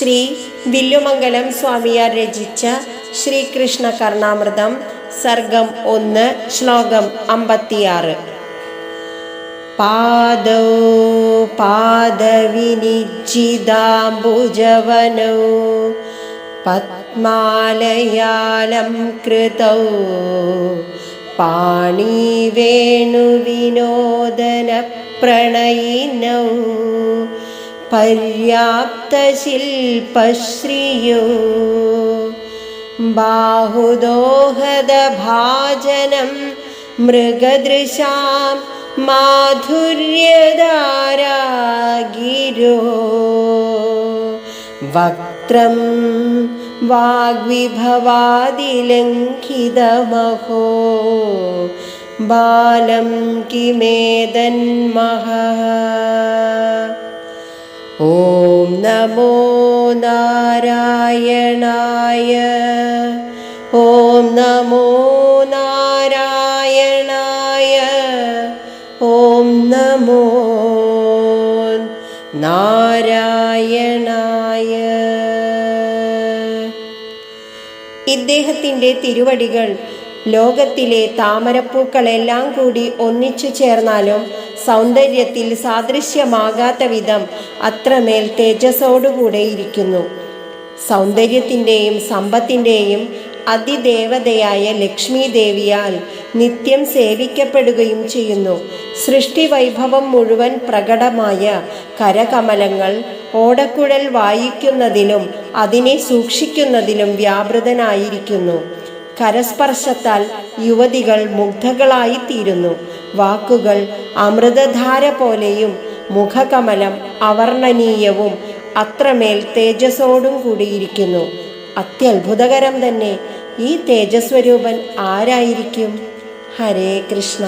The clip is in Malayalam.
ശ്രീ വില്ലുമംഗലം സ്വാമിയാർ രചിച്ച ശ്രീകൃഷ്ണ കർണാമൃതം സർഗം ഒന്ന് ശ്ലോകം അമ്പത്തിയാറ്. പാദോ പാദവിനിജിതാംബുജവനോ പത്മാലയാലം കൃതൗ പാണീവേണുവിനോദനപ്രണയിനൗ पर्याप्तशिल्पश्रियो बाहुदोहदभाजनं मृगदृशां माधुर्यदारागिरो वक्त्रं वाग्विभवादिलङ्घितमहो बालं किमेदन्मः നമോ നാരായണായ ഓം നമോ നാരായണായ ഓം നമോ നാരായണായ ഇദ്ദേഹത്തിന്റെ തിരുവടികൾ ലോകത്തിലെ താമരപ്പൂക്കളെല്ലാം കൂടി ഒന്നിച്ചു ചേർന്നാലും സൗന്ദര്യത്തിൽ സാദൃശ്യമാകാത്ത വിധം അത്രമേൽ തേജസ്സോടുകൂടെ ഇരിക്കുന്നു. സൗന്ദര്യത്തിന്റെയും സമ്പത്തിന്റെയും അതിദേവതയായ ലക്ഷ്മി ദേവിയാൽ നിത്യം സേവിക്കപ്പെടുകയും ചെയ്യുന്നു. സൃഷ്ടി വൈഭവം മുഴുവൻ പ്രകടമായ കരകമലങ്ങൾ ഓടക്കുഴൽ വായിക്കുന്നതിലും അതിനെ സൂക്ഷിക്കുന്നതിലും വ്യാപൃതനായിരിക്കുന്നു. കരസ്പർശത്താൽ യുവതികൾ മുഗ്ധകളായിത്തീരുന്നു. വാക്കുകൾ അമൃതധാര പോലെയും മുഖകമലം അവർണനീയവും അത്രമേൽ തേജസ്സോടും കൂടിയിരിക്കുന്നു. അത്യത്ഭുതകരം തന്നെ ഈ തേജസ്വരൂപൻ ആരായിരിക്കും? ഹരേ കൃഷ്ണ.